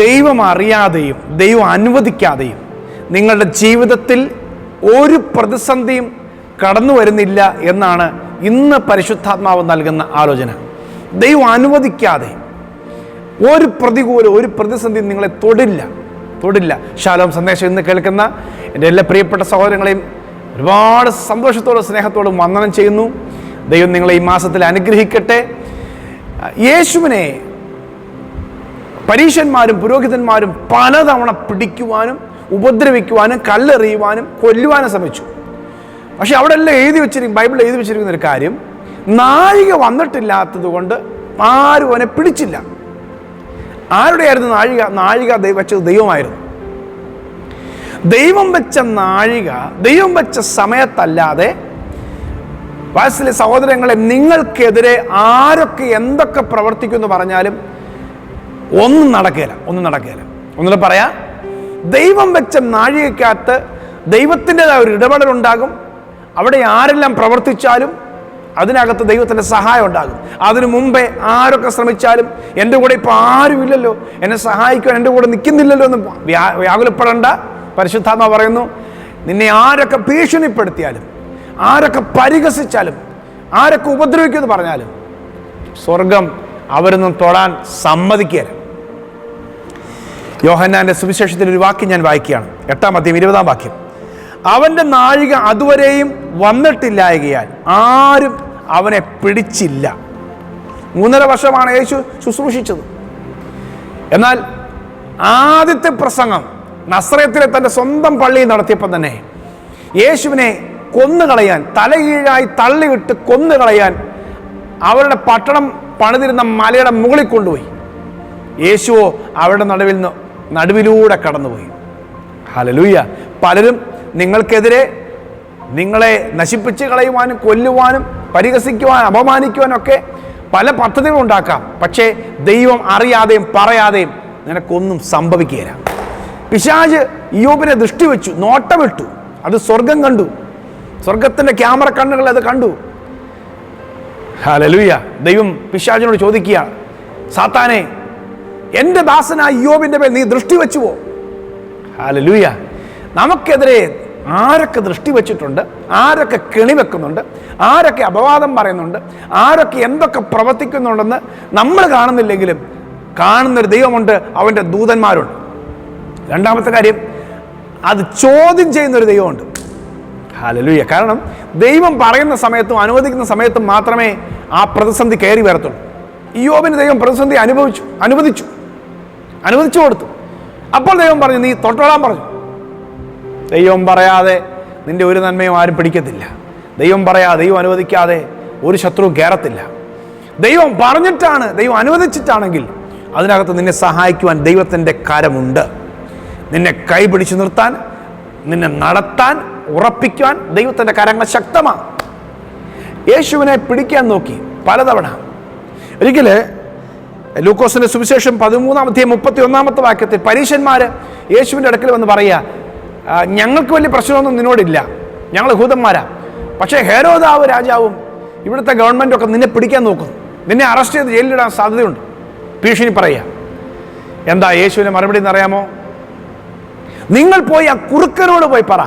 ദൈവം അറിയാതെയും ദൈവം അനുവദിക്കാതെയും നിങ്ങളുടെ ജീവിതത്തിൽ ഒരു പ്രതിസന്ധിയും കടന്നു വരുന്നില്ല എന്നാണ് ഇന്ന് പരിശുദ്ധാത്മാവ് നൽകുന്ന ആലോചന. ദൈവം അനുവദിക്കാതെ ഒരു പ്രതികൂല ഒരു പ്രതിസന്ധി നിങ്ങളെ തൊടില്ല തൊടില്ല. ശാലോം സന്ദേശം ഇന്ന് കേൾക്കുന്ന എന്റെ എല്ലാ പ്രിയപ്പെട്ട സഹോദരങ്ങളെയും ഒരുപാട് സന്തോഷത്തോടും സ്നേഹത്തോടും വന്ദനം ചെയ്യുന്നു. ദൈവം നിങ്ങളെ ഈ മാസത്തിൽ അനുഗ്രഹിക്കട്ടെ. യേശുവിനെ പരീശന്മാരും പുരോഹിതന്മാരും പലതവണ പിടിക്കുവാനും ഉപദ്രവിക്കുവാനും കല്ലെറിയുവാനും കൊല്ലുവാനും ശ്രമിച്ചു. പക്ഷെ അവിടെ എല്ലാം എഴുതി വെച്ചിരിക്കും ബൈബിളിൽ എഴുതി വെച്ചിരിക്കുന്ന ഒരു കാര്യം നാഴിക വന്നിട്ടില്ലാത്തത് കൊണ്ട് ആരും അവനെ പിടിച്ചില്ല. ആരുടെയായിരുന്നു നാഴിക? നാഴിക വെച്ചത് ദൈവമായിരുന്നു. ദൈവം വെച്ച നാഴിക ദൈവം വെച്ച സമയത്തല്ലാതെ വയസ്സിലെ സഹോദരങ്ങളെ നിങ്ങൾക്കെതിരെ ആരൊക്കെ എന്തൊക്കെ പ്രവർത്തിക്കുമെന്ന് പറഞ്ഞാലും ഒന്നും നടക്കുകയില്ല ഒന്നും നടക്കുകയില്ല ഒന്നുകൂടെ പറയാ ദൈവം വെച്ച നാഴികക്കകത്ത് ദൈവത്തിന്റെതായ ഒരു ഇടപെടലുണ്ടാകും അവിടെ ആരെല്ലാം പ്രവർത്തിച്ചാലും അതിനകത്ത് ദൈവത്തിന്റെ സഹായം ഉണ്ടാകും. അതിനു മുമ്പേ ആരൊക്കെ ശ്രമിച്ചാലും എന്റെ കൂടെ ഇപ്പോൾ ആരുമില്ലല്ലോ. എന്നെ സഹായിക്കാൻ എന്റെ കൂടെ നിൽക്കുന്നില്ലല്ലോ എന്ന് വ്യാ വ്യാകുലപ്പെടേണ്ട. പരിശുദ്ധാത്മ പറയുന്നു നിന്നെ ആരൊക്കെ ഭീഷണിപ്പെടുത്തിയാലും ആരൊക്കെ പരിഹസിച്ചാലും ആരൊക്കെ ഉപദ്രവിക്കുമെന്ന് പറഞ്ഞാലും സ്വർഗം അവരൊന്നും തൊടാൻ സമ്മതിക്കുകയില്ല യോഹന്നാന്റെ സുവിശേഷത്തിൽ ഒരു വാക്യം ഞാൻ വായിക്കുകയാണ്. എട്ടാം അധ്യയം ഇരുപതാം വാക്യം. അവന്റെ നാഴിക അതുവരെയും വന്നിട്ടില്ലായകയാൽ ആരും അവനെ പിടിച്ചില്ല. മൂന്നര വർഷമാണ് യേശു ശുശ്രൂഷിച്ചത്. എന്നാൽ ആദ്യത്തെ പ്രസംഗം നസ്രയത്തിലെ തന്റെ സ്വന്തം പള്ളിയിൽ നടത്തിയപ്പോൾ തന്നെ യേശുവിനെ കൊന്നുകളയാൻ തലകീഴായി തള്ളിവിട്ട് കൊന്നുകളയാൻ അവരുടെ പട്ടണം പണിതിരുന്ന മലയുടെ മുകളിൽ കൊണ്ടുപോയി. യേശുവോ അവരുടെ നടുവിൽ നിന്ന് നടുവിലൂടെ കടന്നുപോയി. ഹലലൂയ പലരും നിങ്ങൾക്കെതിരെ നിങ്ങളെ നശിപ്പിച്ച് കളയുവാനും കൊല്ലുവാനും പരിഹസിക്കുവാനും അപമാനിക്കുവാനും ഒക്കെ പല പദ്ധതികളും ഉണ്ടാക്കാം. പക്ഷേ ദൈവം അറിയാതെയും പറയാതെയും നിനക്കൊന്നും സംഭവിക്കുകയില്ല പിശാജ് യോബിനെ ദൃഷ്ടി വെച്ചു നോട്ടമിട്ടു. അത് സ്വർഗം കണ്ടു. സ്വർഗത്തിന്റെ ക്യാമറ കണ്ണുകൾ അത് കണ്ടു. ഹലലുയ ദൈവം പിശാജിനോട് ചോദിക്കുക സാത്താനെ എന്റെ ദാസനായ യോബിന്റെ മേൽ നീ ദൃഷ്ടി വെച്ചുവോ? ഹാലലൂയ നമുക്കെതിരെ ആരൊക്കെ ദൃഷ്ടി വെച്ചിട്ടുണ്ട് ആരൊക്കെ കെണി വെക്കുന്നുണ്ട് ആരൊക്കെ അപവാദം പറയുന്നുണ്ട് ആരൊക്കെ എന്തൊക്കെ പ്രവർത്തിക്കുന്നുണ്ടെന്ന് നമ്മൾ കാണുന്നില്ലെങ്കിലും കാണുന്നൊരു ദൈവമുണ്ട് അവന്റെ ദൂതന്മാരുണ്ട്. രണ്ടാമത്തെ കാര്യം അത് ചോദ്യം ചെയ്യുന്നൊരു ദൈവമുണ്ട്. ഹാലലൂയ കാരണം ദൈവം പറയുന്ന സമയത്തും അനുവദിക്കുന്ന സമയത്തും മാത്രമേ ആ പ്രതിസന്ധി കയറി വരത്തുള്ളൂ. യോബിന് ദൈവം പ്രതിസന്ധി അനുഭവിച്ചു അനുവദിച്ചു. അനുവദിച്ചു കൊടുത്തു. അപ്പോൾ ദൈവം പറഞ്ഞു നീ തൊട്ടോളാൻ പറഞ്ഞു. ദൈവം പറയാതെ നിന്റെ ഒരു നന്മയും ആരും പിടിക്കത്തില്ല. ദൈവം പറയാതെ ദൈവം അനുവദിക്കാതെ ഒരു ശത്രു കയറത്തില്ല ദൈവം പറഞ്ഞിട്ടാണ് ദൈവം അനുവദിച്ചിട്ടാണെങ്കിൽ അതിനകത്ത് നിന്നെ സഹായിക്കുവാൻ ദൈവത്തിന്റെ കരമുണ്ട്. നിന്നെ കൈ പിടിച്ചു നിർത്താൻ നിന്നെ നടത്താൻ ഉറപ്പിക്കുവാൻ ദൈവത്തിന്റെ കരങ്ങൾ ശക്തമാണ്. യേശുവിനെ പിടിക്കാൻ നോക്കി പലതവണ. ഒരിക്കൽ ലൂക്കോസിന്റെ സുവിശേഷം പതിമൂന്നാം അധ്യായം മുപ്പത്തി ഒന്നാമത്തെ വാക്യത്തിൽ പരീശന്മാർ യേശുവിന്റെ അടുക്കൽ വന്ന് പറയുക "ആ, ഞങ്ങൾക്ക് വലിയ പ്രശ്നമൊന്നും നിന്നോടില്ല. ഞങ്ങൾ ഹൂതന്മാരാ. പക്ഷേ ഹേരോദാവ് രാജാവും ഇവിടുത്തെ ഗവൺമെന്റും ഒക്കെ നിന്നെ പിടിക്കാൻ നോക്കുന്നു. നിന്നെ അറസ്റ്റ് ചെയ്ത് ജയിലിലിടാൻ സാധ്യതയുണ്ട്. ഭീഷണി പറയുക എന്താ യേശുവിന്റെ മറുപടി എന്നറിയാമോ നിങ്ങൾ പോയി ആ കുറുക്കനോട് പോയി പറ.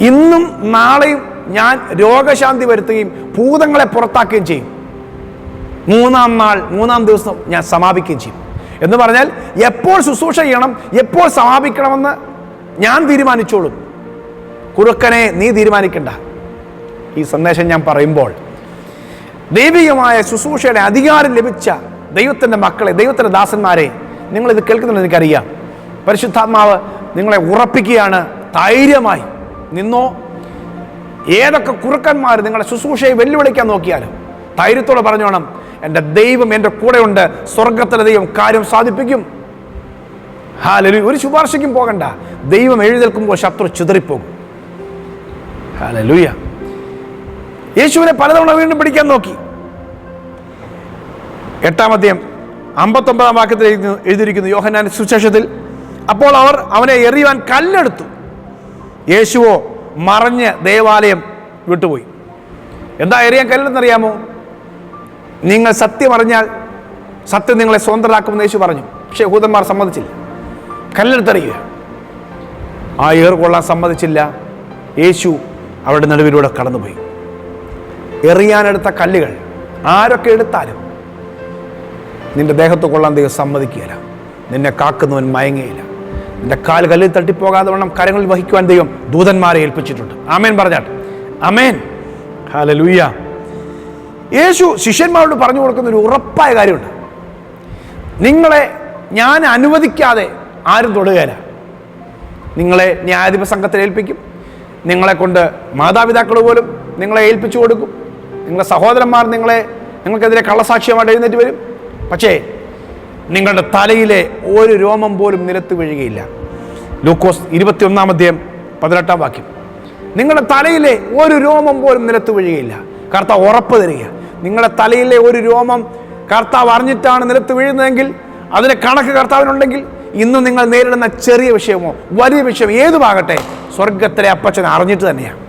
ഇന്നും നാളെയും ഞാൻ രോഗശാന്തി വരുത്തുകയും ഭൂതങ്ങളെ പുറത്താക്കുകയും ചെയ്യും. മൂന്നാം നാൾ മൂന്നാം ദിവസം ഞാൻ സമാപിക്കുകയും ചെയ്യും. എന്ന് പറഞ്ഞാൽ എപ്പോൾ ശുശ്രൂഷ ചെയ്യണം എപ്പോൾ സമാപിക്കണമെന്ന് ഞാൻ തീരുമാനിച്ചോളും. കുറുക്കനെ നീ തീരുമാനിക്കണ്ട. ഈ സന്ദേശം ഞാൻ പറയുമ്പോൾ ദൈവികമായ ശുശ്രൂഷയുടെ അധികാരം ലഭിച്ച ദൈവത്തിന്റെ മക്കളെ ദൈവത്തിന്റെ ദാസന്മാരെ നിങ്ങളിത് കേൾക്കുന്നുണ്ട് എനിക്കറിയാം. പരിശുദ്ധാത്മാവ് നിങ്ങളെ ഉറപ്പിക്കുകയാണ്. ധൈര്യമായി നിന്നോ ഏതൊക്കെ കുറുക്കന്മാർ നിങ്ങളെ ശുശ്രൂഷയെ വെല്ലുവിളിക്കാൻ നോക്കിയാലും ധൈര്യത്തോടെ പറഞ്ഞോണം. എന്റെ ദൈവം എന്റെ കൂടെയുണ്ട്. സ്വർഗത്തിലെ ദൈവം കാര്യം സാധിപ്പിക്കും. ഹാലലു ഒരു ശുപാർശയ്ക്കും പോകണ്ട. ദൈവം എഴുന്നേൽക്കുമ്പോൾ ശത്രു ചിതറിപ്പോകും. ഹാലലൂയ യേശുവിനെ പലതവണ വീണ്ടും പിടിക്കാൻ നോക്കി. എട്ടാമധ്യം അമ്പത്തൊമ്പതാം വാക്യത്തിൽ എഴുതി- എഴുതിയിരിക്കുന്നു യോഹനാൻ സുശേഷത്തിൽ അപ്പോൾ അവർ അവനെ എറിയുവാൻ കല്ലെടുത്തു. യേശുവോ മറഞ്ഞ് ദേവാലയം വിട്ടുപോയി. എന്താ എറിയാൻ കല്ലെന്നറിയാമോ നിങ്ങൾ സത്യമറിഞ്ഞാൽ സത്യം നിങ്ങളെ സ്വതന്ത്രരാക്കുമെന്ന് യേശു പറഞ്ഞു. പക്ഷേ യഹൂദന്മാർ സമ്മതിച്ചില്ല. കല്ലെടുത്തറിയുക. ആ ഏർ കൊള്ളാൻ സമ്മതിച്ചില്ല. യേശു അവരുടെ നടുവിലൂടെ കടന്നുപോയി. എറിയാനെടുത്ത കല്ലുകൾ ആരൊക്കെ എടുത്താലും നിന്റെ ദേഹത്ത് കൊള്ളാൻ ദൈവം സമ്മതിക്കുകയില്ല. നിന്നെ കാക്കുന്നവൻ മയങ്ങുകയില്ല. നിന്റെ കാൽ കല്ലിൽ തട്ടിപ്പോകാതെ വണ്ണം കരങ്ങളിൽ വഹിക്കുവാൻ ദൈവം ദൂതന്മാരെ ഏൽപ്പിച്ചിട്ടുണ്ട്. അമേൻ പറഞ്ഞാട്ട് അമേൻ ഹാലലൂയ യേശു ശിഷ്യന്മാരോട് പറഞ്ഞു കൊടുക്കുന്ന ഒരു ഉറപ്പായ കാര്യമുണ്ട്. നിങ്ങളെ ഞാൻ അനുവദിക്കാതെ ആരും തൊടുകയില്ല നിങ്ങളെ ന്യായാധിപ സംഘത്തിൽ ഏൽപ്പിക്കും. നിങ്ങളെ കൊണ്ട് മാതാപിതാക്കൾ പോലും നിങ്ങളെ ഏൽപ്പിച്ചു കൊടുക്കും. നിങ്ങളെ സഹോദരന്മാർ നിങ്ങളെ നിങ്ങൾക്കെതിരെ കള്ളസാക്ഷ്യമായിട്ട് എഴുന്നേറ്റ് വരും. പക്ഷേ നിങ്ങളുടെ തലയിലെ ഒരു രോമം പോലും നിലത്ത് വീഴുകയില്ല. ലൂക്കോസ് ഇരുപത്തിയൊന്നാം അധ്യയം പതിനെട്ടാം വാക്യം. നിങ്ങളുടെ തലയിലെ ഒരു രോമം പോലും നിലത്ത് വീഴുകയില്ല. കർത്താവ് ഉറപ്പ് തരിക. നിങ്ങളുടെ തലയിലെ ഒരു രോമം കർത്താവ് അറിഞ്ഞിട്ടാണ് നിലത്ത് വീഴുന്നതെങ്കിൽ അതിന് കണക്ക് കർത്താവിനുണ്ടെങ്കിൽ ഇന്ന് നിങ്ങൾ നേരിടുന്ന ചെറിയ വിഷയമോ വലിയ വിഷയം ഏതുമാകട്ടെ സ്വർഗത്തിലെ അപ്പച്ചൻ അറിഞ്ഞിട്ട് തന്നെയാണ്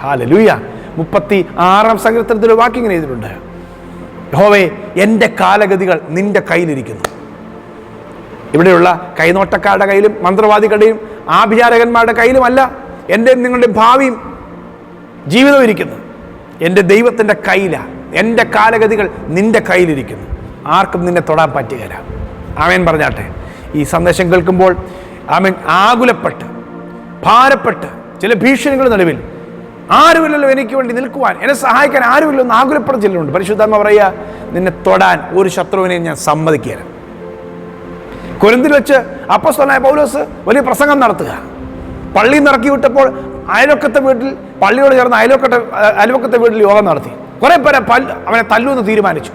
ഹാലലൂയ മുപ്പത്തി ആറാം സങ്കീർത്തനത്തിൽ വാക്ക് ചെയ്തിട്ടുണ്ട് ഹോവേ എന്റെ കാലഗതികൾ നിന്റെ കയ്യിലിരിക്കുന്നു. ഇവിടെയുള്ള കൈനോട്ടക്കാരുടെ കയ്യിലും മന്ത്രവാദികളുടെയും ആഭിചാരകന്മാരുടെ കയ്യിലുമല്ല എന്റെയും നിങ്ങളുടെയും ഭാവിയും ജീവിതം ഇരിക്കുന്നു. എന്റെ ദൈവത്തിന്റെ കയ്യിലാണ് എന്റെ കാലഗതികൾ നിന്റെ കയ്യിലിരിക്കുന്നു. ആർക്കും നിന്നെ തൊടാൻ പറ്റുകയില്ല. ആമേൻ പറഞ്ഞാട്ടെ. ഈ സന്ദേശം കേൾക്കുമ്പോൾ ആമേൻ ആകുലപ്പെട്ട് ഭാരപ്പെട്ട് ചില ഭീഷണികളുടെ നടുവിൽ ആരുമില്ലല്ലോ എനിക്ക് വേണ്ടി നിൽക്കുവാൻ എന്നെ സഹായിക്കാൻ ആരുമില്ലോ എന്ന് ആകുലപ്പെടുന്ന ചിലരുണ്ട്. പരിശുദ്ധാത്മ പറയുക നിന്നെ തൊടാൻ ഒരു ശത്രുവിനെയും ഞാൻ സമ്മതിക്കുകയില്ല. കൊരിന്തിൽ വെച്ച് അപ്പസ്വനായ പൗലോസ് വലിയ പ്രസംഗം നടത്തുക. പള്ളി നിറക്കി വിട്ടപ്പോൾ അയലൊക്കത്തെ വീട്ടിൽ പള്ളിയോട് ചേർന്ന് അയലൊക്കത്തെ അയൽവക്കത്തെ വീട്ടിൽ യോഗം നടത്തി. കുറെ പേരെ പല്ല് അവനെ തല്ലുമെന്ന് തീരുമാനിച്ചു.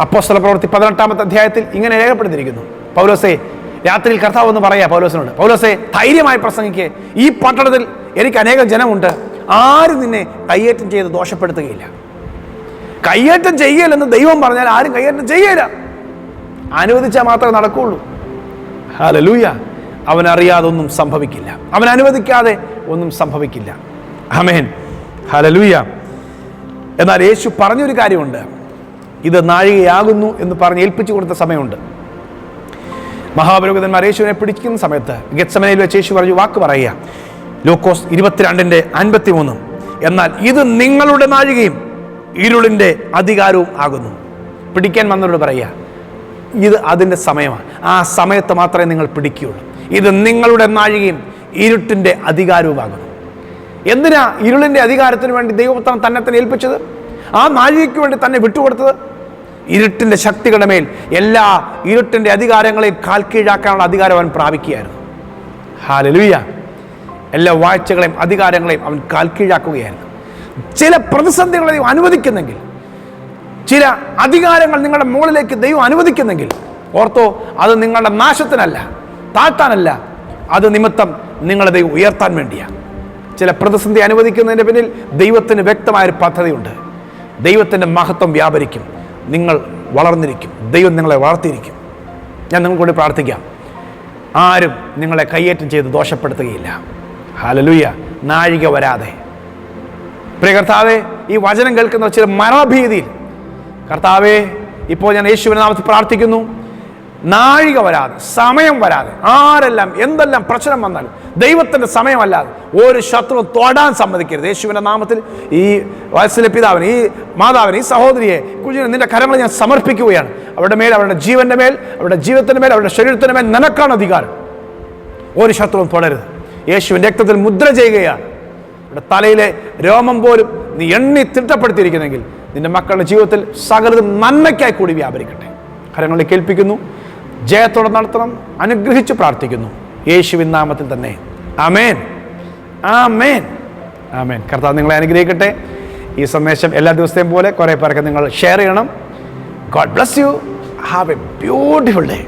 അപ്പോസ്തല പ്രവൃത്തി പതിനെട്ടാമത്തെ അധ്യായത്തിൽ ഇങ്ങനെ രേഖപ്പെടുത്തിയിരിക്കുന്നു. പൗലോസെ രാത്രിയിൽ കർത്താവ് എന്ന് പറയാ പൗലോസിനോട്. പൗലോസെ ധൈര്യമായി പ്രസംഗിക്ക്. ഈ പട്ടണത്തിൽ എനിക്ക് അനേകം ജനമുണ്ട്. ആരും നിന്നെ കയ്യേറ്റം ചെയ്ത് ദോഷപ്പെടുത്തുകയില്ല. കയ്യേറ്റം ചെയ്യലെന്ന് ദൈവം പറഞ്ഞാൽ ആരും കയ്യേറ്റം ചെയ്യല. അനുവദിച്ചാൽ മാത്രമേ നടക്കുകയുള്ളൂ ഹലലൂയ അവൻ അറിയാതെ ഒന്നും സംഭവിക്കില്ല. അവൻ അനുവദിക്കാതെ ഒന്നും സംഭവിക്കില്ല. അമേൻ ഹലലൂയ എന്നാൽ യേശു പറഞ്ഞൊരു കാര്യമുണ്ട്. ഇത് നാഴികയാകുന്നു എന്ന് പറഞ്ഞ് ഏൽപ്പിച്ചു കൊടുത്ത സമയമുണ്ട്. മഹാപുരോഹിതന്മാർ യേശുവിനെ പിടിക്കുന്ന സമയത്ത് ഗെത്സമനയിൽ വെച്ച് യേശു പറഞ്ഞു വാക്ക് പറയുക. ലൂക്കോസ് ഇരുപത്തിരണ്ടിന്റെ അൻപത്തി മൂന്നും എന്നാൽ ഇത് നിങ്ങളുടെ നാഴികയും ഇരുളിന്റെ അധികാരവും ആകുന്നു. പിടിക്കാൻ വന്നവരോട് പറയുക ഇത് അതിന്റെ സമയമാണ്. ആ സമയത്ത് മാത്രമേ നിങ്ങൾ പിടിക്കുകയുള്ളൂ. ഇത് നിങ്ങളുടെ നാഴികയും ഇരുട്ടിന്റെ അധികാരവുമാകുന്നു എന്തിനാ ഇരുളിന്റെ അധികാരത്തിന് വേണ്ടി ദൈവപുത്രൻ തന്നെ തന്നെ ഏൽപ്പിച്ചത്? ആ നാഴികയ്ക്ക് വേണ്ടി തന്നെ വിട്ടുകൊടുത്തത്? ഇരുട്ടിന്റെ ശക്തികളുടെ മേൽ എല്ലാ ഇരുട്ടിന്റെ അധികാരങ്ങളെയും കാൽ കീഴാക്കാനുള്ള അധികാരം അവൻ പ്രാപിക്കുകയായിരുന്നു. ഹാലലുയ എല്ലാ വാഴ്ചകളെയും അധികാരങ്ങളെയും അവൻ കാൽ കീഴാക്കുകയായിരുന്നു. ചില പ്രതിസന്ധികളെ ദൈവം അനുവദിക്കുന്നെങ്കിൽ ചില അധികാരങ്ങൾ നിങ്ങളുടെ മുകളിലേക്ക് ദൈവം അനുവദിക്കുന്നെങ്കിൽ ഓർത്തോ അത് നിങ്ങളുടെ നാശത്തിനല്ല താഴ്ത്താനല്ല അത് നിമിത്തം നിങ്ങളെ ദൈവം ഉയർത്താൻ വേണ്ടിയാണ് ചില പ്രതിസന്ധി അനുവദിക്കുന്നതിന്റെ പിന്നിൽ ദൈവത്തിന് വ്യക്തമായൊരു പദ്ധതിയുണ്ട്. ദൈവത്തിന്റെ മഹത്വം വ്യാപരിക്കും. നിങ്ങൾ വളർന്നിരിക്കും. ദൈവം നിങ്ങളെ വളർത്തിയിരിക്കും. ഞാൻ നിങ്ങൾക്കൂടി പ്രാർത്ഥിക്കാം. ആരും നിങ്ങളെ കയ്യേറ്റം ചെയ്ത് ദോഷപ്പെടുത്തുകയില്ല. ഹലലുയ്യ നാഴിക വരാതെ. പ്രിയ കർത്താവെ ഈ വചനം കേൾക്കുന്ന ചില മരണഭീതിയിൽ കർത്താവെ ഇപ്പോൾ ഞാൻ യേശുവിനെ നാമത്തിൽ പ്രാർത്ഥിക്കുന്നു. നാഴിക വരാതെ സമയം വരാതെ ആരെല്ലാം എന്തെല്ലാം പ്രശ്നം വന്നാലും ദൈവത്തിന്റെ സമയമല്ലാതെ ഒരു ശത്രു തൊടാൻ സമ്മതിക്കരുത്. യേശുവിന്റെ നാമത്തിൽ ഈ വയസ്സിലെ പിതാവിന് ഈ മാതാവിന് ഈ സഹോദരിയെ കുഞ്ഞിനെ നിന്റെ കരങ്ങൾ ഞാൻ സമർപ്പിക്കുകയാണ്. അവരുടെ മേൽ അവരുടെ ജീവന്റെ മേൽ അവരുടെ ജീവിതത്തിന്റെ മേൽ അവരുടെ ശരീരത്തിന്റെ മേൽ നിനക്കാണ് അധികാരം. ഒരു ശത്രുവും തുടരുത്. യേശുവിന്റെ രക്തത്തിൽ മുദ്ര ചെയ്യുകയാണ്. ഇവിടെ തലയിലെ രോമം പോലും നീ എണ്ണി തിട്ടപ്പെടുത്തിയിരിക്കുന്നെങ്കിൽ നിന്റെ മക്കളുടെ ജീവിതത്തിൽ സകലതും നന്മയ്ക്കായി കൂടി വ്യാപരിക്കട്ടെ. കരങ്ങളിൽ കേൾപ്പിക്കുന്നു. ജയത്തോടെ നടത്തണം. അനുഗ്രഹിച്ച് പ്രാർത്ഥിക്കുന്നു. യേശുവിൻ നാമത്തിൽ തന്നെ. ആമേൻ. ആമേൻ. ആമേൻ. കർത്താവ് നിങ്ങളെ അനുഗ്രഹിക്കട്ടെ. ഈ സന്ദേശം എല്ലാ ദിവസത്തെയും പോലെ കുറേ പേർക്ക് നിങ്ങൾ ഷെയർ ചെയ്യണം. God bless you have a beautiful day